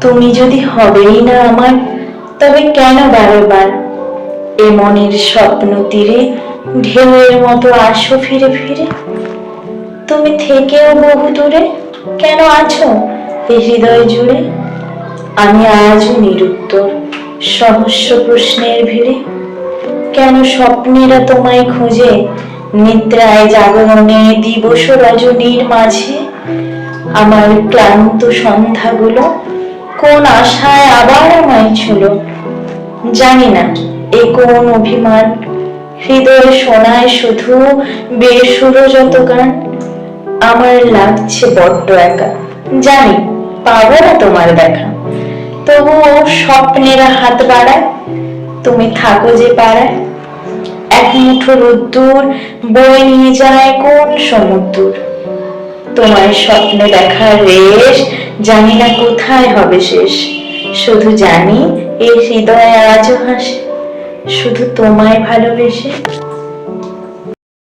তুমি যদি হবেই না আমার তবে কেন বারবার? এ মনের স্বপ্ন তীরে, ঢেউয়ের মতো আসো ফিরে ফিরে। তুমি থেকেও বহু দূরে, কেন আছো এ হৃদয় জুড়ে? আমি আজও নিরুত্তর সহস্র প্রশ্নের ভিড়ে। কেন স্বপ্নেরা তোমায় খোঁজে, নিদ্রায় জাগরণে দিবস রজনীর মাঝে? আমার ক্লান্ত সন্ধ্যাগুলো কোন আশায় আবার আমায় ছিল। জানি না এ কোন অভিমান। হৃদয় শোনায় শুধু বেসুর যত গান। আমার লাগছে বড্ড একা। জানি পাবো না তোমার দেখা। তবুও স্বপ্নেরা হাত বাড়ায়, তুমি থাকো যে পাড়ায়। এক মুঠো রোদ্দুর বয়ে নিয়ে যায় কোন সমুদ্র তোমার স্বপ্নে দেখার রেশ জানি না কোথায় হবে শেষ। শুধু জানি এই হৃদয় আজও হাসে। শুধু তোমায় ভালোবেসে।